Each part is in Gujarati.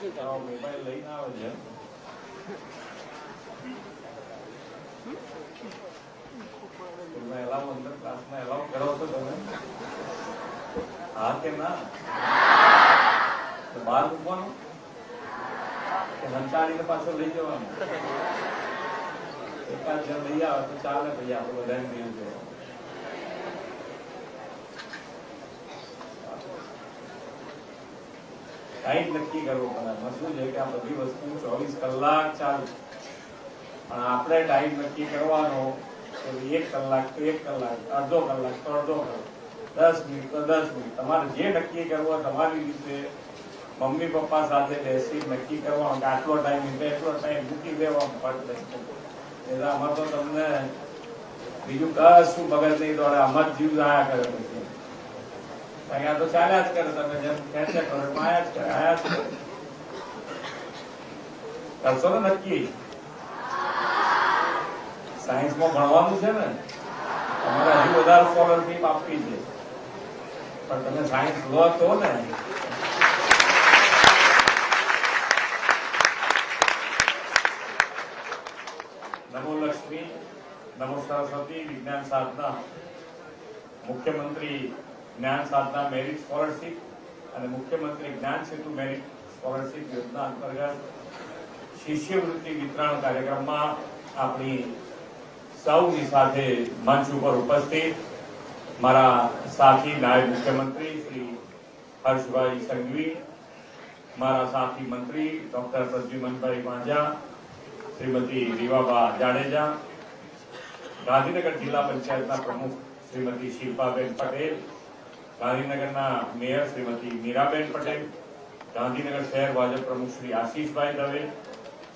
આ મોબાઈલ લઈને આવે છે તમે એલાવ અંદર ક્લાસમાં એલાવ કરો છો તમે હા કે ના તો બહાર મૂકવાનું કે હંચાડીને પાછો લઈ જવાનું એકાદ જણ લઈ આવે તો ચાલે પછી આપણે બધાને લઈ જવાનું ટાઈમ નક્કી કરવો પડે. શું છે કે આ બધી વસ્તુ ચોવીસ કલાક ચાલુ. પણ આપણે ટાઈમ નક્કી કરવાનો તો એક કલાક તો એક કલાક, અડધો કલાક તો અડધો કલાક, દસ મિનિટ તો દસ મિનિટ. તમારે જે નક્કી કરવું તમારી રીતે મમ્મી, પપ્પા સાથે બેસી નક્કી કરવાનું કે આટલો ટાઈમ એટલે ટાઈમ મૂકી દેવાનો ફટ એટલે આમાં તો તમને બીજું કશું મગજ નહીં દોડે આમાં જ જીવ જાયા કરે અહીંયા તો ચાલ્યા જ કરે, તમે જેમ કે કરશો ને નક્કી. સાયન્સમાં ભણવાનું છે ને, તમારે હજુ વધારે સ્કોલરશીપ આપવી છે. પણ તમે સાયન્સ લો તો ને. નમો લક્ષ્મી, નમો સરસ્વતી, વિજ્ઞાન સાધના, મુખ્યમંત્રી જ્ઞાન સાધના મેરિટ સ્કોલરશીપ અને મુખ્યમંત્રી જ્ઞાન સેતુ મેરિટ સ્કોલરશીપ યોજના અંતર્ગત શિષ્યવૃત્તિ વિતરણ કાર્યક્રમમાં આપણી સૌની સાથે મંચ ઉપર ઉપસ્થિત મારા સાથી નાયબ મુખ્યમંત્રી શ્રી હર્ષભાઈ સંઘવી, મારા સાથી મંત્રી ડોક્ટર પ્રદ્યુમનભાઈ વાંઝા, શ્રીમતી રીવાબા જાડેજા, ગાંધીનગર જિલ્લા પંચાયતના પ્રમુખ શ્રીમતી શિલ્પાબેન પટેલ ગાંધીનગરના મેયર શ્રીમતી મીરાબેન પટેલ, ગાંધીનગર શહેર ભાજપ પ્રમુખ શ્રી આશીષભાઈ દવે,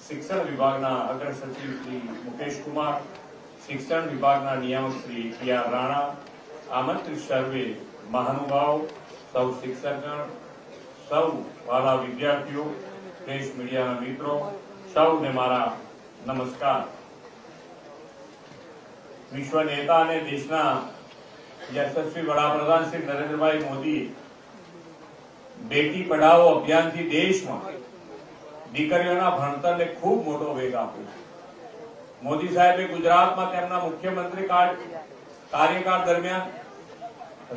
શિક્ષણ વિભાગના અગ્ર શ્રી મુકેશ શિક્ષણ વિભાગના નિયામક શ્રી પી આર રાણા, આમંત્રિત સર્વે મહાનુભાવ, સૌ શિક્ષકગણ, સૌ વાલા વિદ્યાર્થીઓ, દેશ મીડિયાના મિત્રો, સૌને મારા નમસ્કાર. વિશ્વ નેતા અને દેશના યશસ્વી વડાપ્રધાન શ્રી નરેન્દ્રભાઈ મોદીએ બેટી પઢાઓ અભિયાનથી દેશમાં દીકરીઓના ભણતરને ખૂબ મોટો વેગ આપ્યો છે. મોદી સાહેબે ગુજરાતમાં તેમના મુખ્યમંત્રી કાર્યકાળ દરમિયાન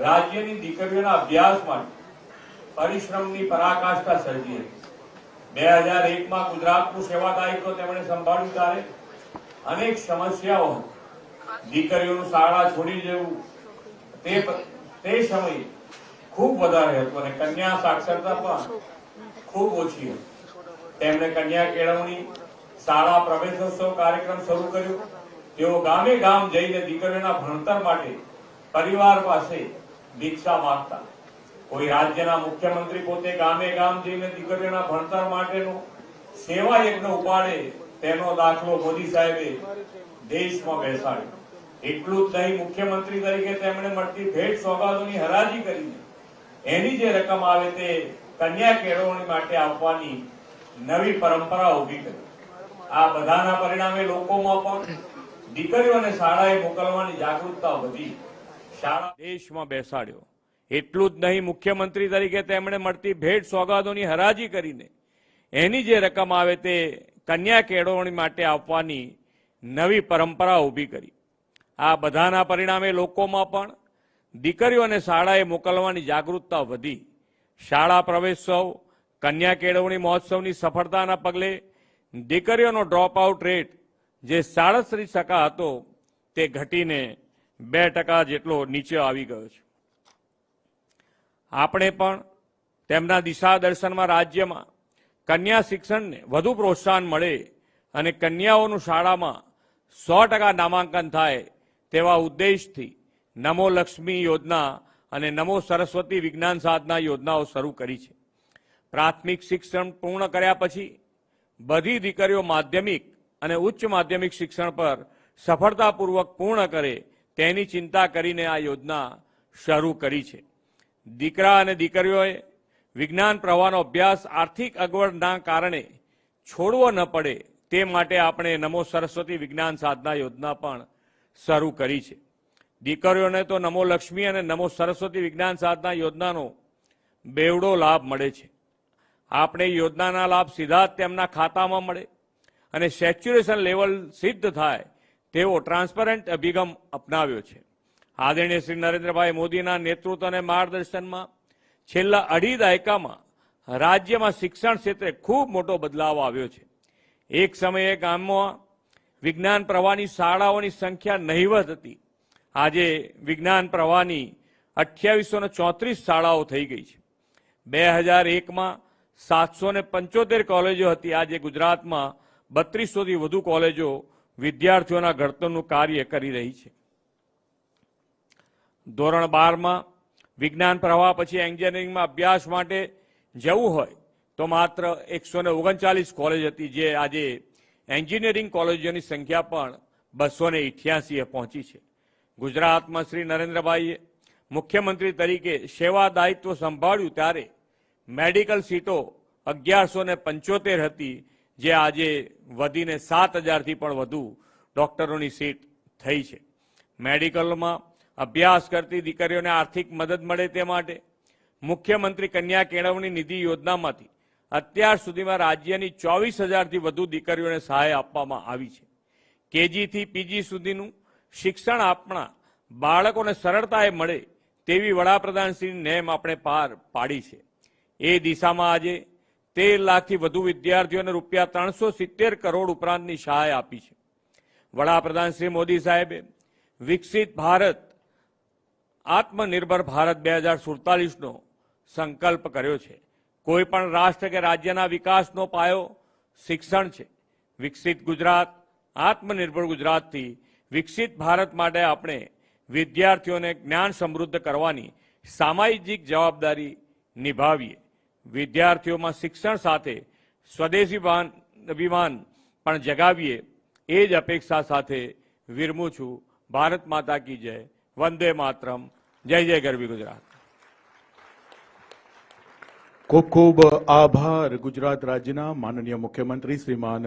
રાજ્યની દીકરીઓના અભ્યાસ માટે પરિશ્રમની પરાકાષ્ઠા સર્જી હતી. બે હજાર એકમાં ગુજરાતનું સેવા દાયિત્વ તેમણે સંભાળ્યું ત્યારે અનેક સમસ્યાઓ દીકરીઓનું શાળા છોડી દેવું તે તે સમયે ખૂબ વધારે હતું અને કન્યા સાક્ષરતા પણ ખૂબ ઓછી હતી. તેમણે કન્યા કેળવણી, શાળા પ્રવેશોત્સવ કાર્યક્રમ શરૂ કર્યો. તેઓ ગામે ગામ જઈને દીકરીઓના ભણતર માટે પરિવાર પાસે દીક્ષા માંગતા. કોઈ રાજ્યના મુખ્યમંત્રી પોતે ગામે ગામ જઈને દીકરીઓના ભણતર માટેનો સેવા યજ્ઞ ઉપાડે તેનો દાખલો મોદી સાહેબે દેશમાં બેસાડ્યો. એટલું જ નહીં મુખ્યમંત્રી તરીકે તેમણે મળતી ભેટ સોગાદોની હરાજી કરીને એની જે રકમ આવે તે કન્યા કેળવણી માટે આપવાની નવી પરંપરા ઊભી કરી. આ બધાના પરિણામે લોકોમાં પણ દીકરીઓને શાળાએ મોકલવાની જાગૃતતા વધી. શાળા દેશમાં બેસાડ્યો. એટલું જ નહીં મુખ્યમંત્રી તરીકે તેમણે મળતી ભેટ સોગાદોની હરાજી કરીને એની જે રકમ આવે તે કન્યા કેળવણી માટે આપવાની નવી પરંપરા ઊભી કરી. આ બધાના પરિણામે લોકોમાં પણ દીકરીઓને શાળાએ મોકલવાની જાગૃતતા વધી. શાળા પ્રવેશોત્સવ, કન્યા કેળવણી મહોત્સવની સફળતાના પગલે દીકરીઓનો ડ્રોપ આઉટ રેટ જે સાડત્રીસ ટકા હતો તે ઘટીને બે ટકા જેટલો નીચે આવી ગયો છે. આપણે પણ તેમના દિશા દર્શનમાં રાજ્યમાં કન્યા શિક્ષણને વધુ પ્રોત્સાહન મળે અને કન્યાઓનું શાળામાં સો ટકા નામાંકન થાય તેવા ઉદ્દેશથી નમો લક્ષ્મી યોજના અને નમો સરસ્વતી વિજ્ઞાન સાધના યોજનાઓ શરૂ કરી છે. પ્રાથમિક શિક્ષણ પૂર્ણ કર્યા પછી બધી દીકરીઓ માધ્યમિક અને ઉચ્ચ માધ્યમિક શિક્ષણ પર સફળતાપૂર્વક પૂર્ણ કરે તેની ચિંતા કરીને આ યોજના શરૂ કરી છે. દીકરા અને દીકરીઓએ વિજ્ઞાન પ્રવાહનો અભ્યાસ આર્થિક અગવડના કારણે છોડવો ન પડે તે માટે આપણે નમો સરસ્વતી વિજ્ઞાન સાધના યોજના પણ શરૂ કરી છે. દીકરીઓને તો નમો લક્ષ્મી અને નમો સરસ્વતી વિજ્ઞાન સાધના યોજનાનો બેવડો લાભ મળે છે. આપણે યોજનાના લાભ સીધા જ તેમના ખાતામાં મળે અને સેચ્યુરેશન લેવલ સિદ્ધ થાય તેવો ટ્રાન્સપરન્ટ અભિગમ અપનાવ્યો છે. આદરણીય શ્રી નરેન્દ્રભાઈ મોદીના નેતૃત્વ અને માર્ગદર્શનમાં છેલ્લા અઢી દાયકામાં રાજ્યમાં શિક્ષણ ક્ષેત્રે ખૂબ મોટો બદલાવ આવ્યો છે. એક સમયે ગામમાં વિજ્ઞાન પ્રવાહની શાળાઓની સંખ્યા નહીવત હતી. આજે વિજ્ઞાન પ્રવાહની અઠ્યાવીસો ને ચોત્રીસ શાળાઓ થઈ ગઈ છે. બે હજાર એકમાં સાતસો ને પંચોતેર કોલેજો હતી. આજે ગુજરાતમાં બત્રીસોથી વધુ કોલેજો વિદ્યાર્થીઓના ઘડતરનું કાર્ય કરી રહી છે. ધોરણ બારમાં વિજ્ઞાન પ્રવાહ પછી એન્જિનિયરિંગમાં અભ્યાસ માટે જવું હોય તો માત્ર એકસો ઓગણચાલીસ કોલેજ હતી જે આજે એન્જિનિયરિંગ કોલેજોની સંખ્યા પણ બસો ને ઇઠ્યાસીએ પહોંચી છે. ગુજરાતમાં શ્રી નરેન્દ્રભાઈએ મુખ્યમંત્રી તરીકે સેવા દાયિત્વ સંભાળ્યું ત્યારે મેડિકલ સીટો અગિયારસો ને પંચોતેર હતી, જે આજે વધીને સાત હજારથી પણ વધુ ડોક્ટરોની સીટ થઈ છે. મેડિકલમાં અભ્યાસ કરતી દીકરીઓને આર્થિક મદદ મળે તે માટે મુખ્યમંત્રી કન્યા કેળવણી નિધિ યોજનામાંથી અત્યાર સુધીમાં રાજ્યની ચોવીસ હજારથી વધુ દીકરીઓને સહાય આપવામાં આવી છે. કેજીથી પીજી સુધીનું શિક્ષણ આપણા બાળકોને સરળતાએ મળે તેવી વડાપ્રધાનશ્રીની નેમ આપણે પાર પાડી છે. એ દિશામાં આજે તેર લાખથી વધુ વિદ્યાર્થીઓને રૂપિયા ત્રણસો સિત્તેર કરોડ ઉપરાંતની સહાય આપી છે. વડાપ્રધાન શ્રી મોદી સાહેબે વિકસિત ભારત, આત્મનિર્ભર ભારત બે હજાર સુડતાલીસનો સંકલ્પ કર્યો છે. કોઈ પણ રાષ્ટ્ર કે રાજ્યના વિકાસનો પાયો શિક્ષણ છે. વિકસિત ગુજરાત, આત્મનિર્ભર ગુજરાતથી વિકસિત ભારત માટે આપણે વિદ્યાર્થીઓને જ્ઞાન સમૃદ્ધ કરવાની સામાજિક જવાબદારી નિભાવીએ. વિદ્યાર્થીઓમાં શિક્ષણ સાથે સ્વદેશી અભિમાન પણ જગાવીએ. એ જ અપેક્ષા સાથે વિરમું છું. ભારત માતા કી જય. વંદે માતરમ. જય જય ગરવી ગુજરાત. ખૂબ ખૂબ આભાર ગુજરાત રાજ્યના માનનીય મુખ્યમંત્રી શ્રીમાન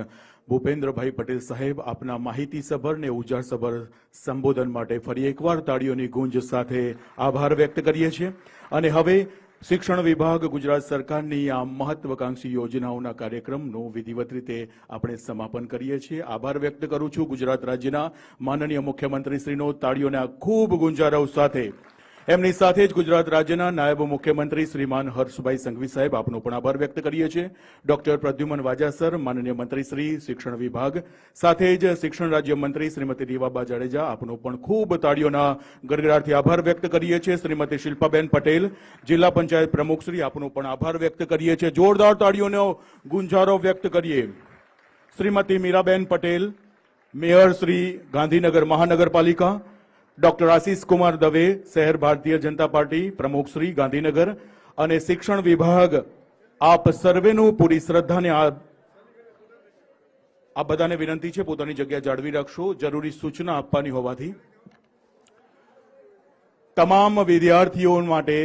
ભૂપેન્દ્રભાઈ પટેલ સાહેબ આપના માહિતીસભર ને ઉજાસભર સંબોધન માટે ફરી એકવાર તાળીઓની ગુંજ સાથે આભાર વ્યક્ત કરીએ છીએ. અને હવે શિક્ષણ વિભાગ ગુજરાત સરકારની આ મહત્વકાંક્ષી યોજનાઓના કાર્યક્રમનું વિધિવત રીતે આપણે સમાપન કરીએ છીએ. આભાર વ્યક્ત કરું છું ગુજરાત રાજ્યના માનનીય મુખ્યમંત્રી શ્રીનો તાળીઓના ખૂબ ગુંજારવ સાથે એમની સાથે જ ગુજરાત રાજ્યના નાયબ મુખ્યમંત્રી શ્રીમાન હર્ષભાઈ સંઘવી સાહેબ આપનો પણ આભાર વ્યક્ત કરીએ છીએ. ડોક્ટર પ્રદ્યુમન વાજાસર માનનીય મંત્રી શ્રી, શિક્ષણ વિભાગ, સાથે જ શિક્ષણ રાજ્ય મંત્રી શ્રીમતી રીવાબા જાડેજા આપનો પણ ખૂબ તાળીઓના ગરગડાટથી આભાર વ્યક્ત કરીએ છીએ. શ્રીમતી શિલ્પાબેન પટેલ, જિલ્લા પંચાયત પ્રમુખ શ્રી, આપનો પણ આભાર વ્યક્ત કરીએ છીએ. જોરદાર તાળીઓનો ગુંજારો વ્યક્ત કરીએ. શ્રીમતી મીરાબેન પટેલ, મેયર શ્રી, ગાંધીનગર મહાનગરપાલિકા ડોક્ટર આશીષ કુમાર દવે, શહેર ભારતીય જનતા પાર્ટી પ્રમુખ શ્રી ગાંધીનગર અને શિક્ષણ વિભાગ, આપ સર્વેનું પૂરી શ્રદ્ધાને આ બધાને વિનંતી છે પોતાની જગ્યા જાળવી રાખશો. જરૂરી સૂચના આપવાની હોવાથી તમામ વિદ્યાર્થીઓ માટે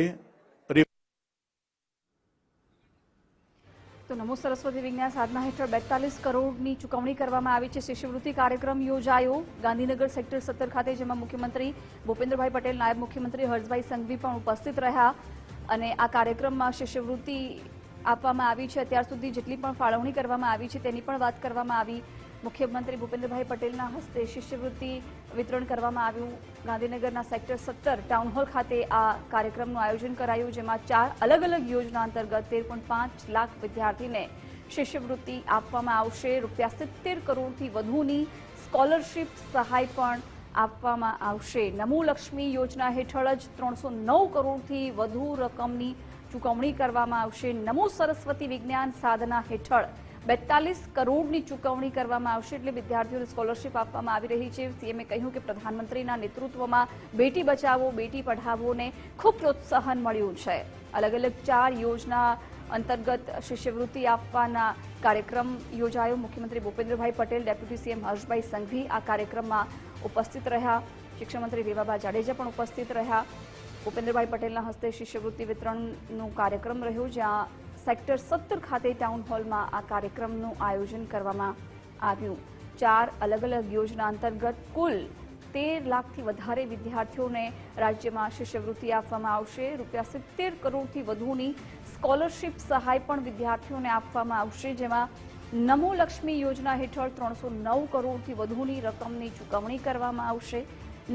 તો સરસ્વતી વિજ્ઞાન સાધના હેઠળ બેતાલીસ કરોડની ચૂકવણી કરવામાં આવી છે. શિષ્યવૃત્તિ કાર્યક્રમ યોજાયો ગાંધીનગર સેક્ટર સત્તર ખાતે, જેમાં મુખ્યમંત્રી ભૂપેન્દ્રભાઈ પટેલ, નાયબ મુખ્યમંત્રી હર્ષભાઈ સંઘવી પણ ઉપસ્થિત રહ્યા અને આ કાર્યક્રમમાં શિષ્યવૃત્તિ આપવામાં આવી છે. અત્યાર સુધી જેટલી પણ ફાળવણી કરવામાં આવી છે તેની પણ વાત કરવામાં આવી મુખ્યમંત્રી ભૂપેન્દ્રભાઈ પટેલના હસ્તે શિષ્યવૃત્તિ વિતરણ કરવામાં આવ્યું. ગાંધીનગરના સેક્ટર સત્તર ટાઉન હોલ ખાતે આ કાર્યક્રમનું આયોજન કરાયું, જેમાં ચાર અલગ અલગ યોજના અંતર્ગત તેર લાખ વિદ્યાર્થીને શિષ્યવૃત્તિ આપવામાં આવશે. રૂપિયા સિત્તેર કરોડથી વધુની સ્કોલરશીપ સહાય પણ આપવામાં આવશે. નમો લક્ષ્મી યોજના હેઠળ જ ત્રણસો નવ કરોડથી વધુ રકમની ચૂકવણી કરવામાં આવશે. નમો સરસ્વતી વિજ્ઞાન સાધના હેઠળ બેતાલીસ કરોડની ચૂકવણી કરવામાં આવશે એટલે વિદ્યાર્થીઓને સ્કોલરશીપ આપવામાં આવી રહી છે. સીએમએ કહ્યું કે પ્રધાનમંત્રીના નેતૃત્વમાં બેટી બચાવો, બેટી પઢાવોને ખૂબ પ્રોત્સાહન મળ્યું છે. અલગ અલગ ચાર યોજના અંતર્ગત શિષ્યવૃત્તિ આપવાના કાર્યક્રમ યોજાયો. મુખ્યમંત્રી ભૂપેન્દ્રભાઈ પટેલ, ડેપ્યુટી સીએમ હર્ષભાઈ સંઘવી આ કાર્યક્રમમાં ઉપસ્થિત રહ્યા. શિક્ષણમંત્રી રેવાબા જાડેજા પણ ઉપસ્થિત રહ્યા. ભૂપેન્દ્રભાઈ પટેલના હસ્તે શિષ્યવૃત્તિ વિતરણનું કાર્યક્રમ રહ્યો, જ્યાં સેક્ટર સત્તર ખાતે ટાઉન હોલમાં આ કાર્યક્રમનું આયોજન કરવામાં આવ્યું. ચાર અલગ અલગ યોજના અંતર્ગત કુલ તેર લાખથી વધારે વિદ્યાર્થીઓને રાજ્યમાં શિષ્યવૃત્તિ આપવામાં આવશે. રૂપિયા સિત્તેર કરોડથી વધુની સ્કોલરશિપ સહાય પણ વિદ્યાર્થીઓને આપવામાં આવશે, જેમાં નમો લક્ષ્મી યોજના હેઠળ ત્રણસો નવ કરોડથી વધુની રકમની ચૂકવણી કરવામાં આવશે.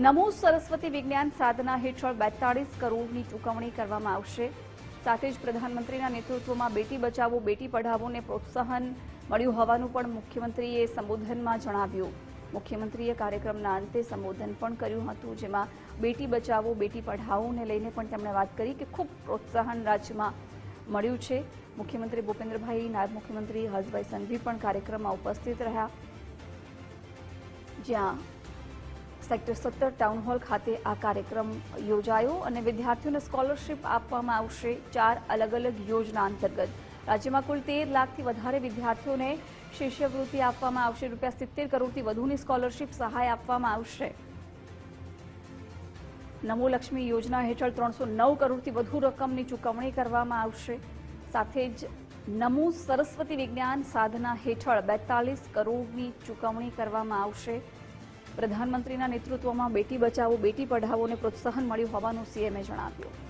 નમો સરસ્વતી વિજ્ઞાન સાધના હેઠળ બેતાળીસ કરોડની ચૂકવણી કરવામાં આવશે. સાથે જ પ્રધાનમંત્રીના નેતૃત્વમાં બેટી બચાવો, બેટી પઢાવોને પ્રોત્સાહન મળ્યું હોવાનું પણ મુખ્યમંત્રીએ સંબોધનમાં જણાવ્યું. મુખ્યમંત્રીએ કાર્યક્રમના અંતે સંબોધન પણ કર્યું હતું, જેમાં બેટી બચાવો, બેટી પઢાઓને લઈને પણ તેમણે વાત કરી કે ખૂબ પ્રોત્સાહન રાજ્યમાં મળ્યું છે. મુખ્યમંત્રી ભૂપેન્દ્રભાઈ નાયબ મુખ્યમંત્રી હર્ષભાઈ સંઘવી પણ કાર્યક્રમમાં ઉપસ્થિત રહ્યા. જ્યાં સેક્ટર સત્તર ટાઉન હોલ ખાતે આ કાર્યક્રમ યોજાયો અને વિદ્યાર્થીઓને સ્કોલરશિપ આપવામાં આવશે ચાર અલગ અલગ યોજના અંતર્ગત. રાજ્યમાં કુલ તેર લાખથી વધારે વિદ્યાર્થીઓને શિષ્યવૃત્તિ આપવામાં આવશે. રૂપિયા સિત્તેર કરોડથી વધુની સ્કોલરશિપ સહાય આપવામાં આવશે. નમો લક્ષ્મી યોજના હેઠળ ત્રણસો નવ કરોડથી વધુ રકમની ચૂકવણી કરવામાં આવશે. સાથે જ નમો સરસ્વતી વિજ્ઞાન સાધના હેઠળ બેતાલીસ કરોડની ચૂકવણી કરવામાં આવશે. પ્રધાનમંત્રીના નેતૃત્વમાં બેટી બચાવો બેટી પઢાવોને પ્રોત્સાહન મળ્યું હોવાનું સીએમએ જણાવ્યું.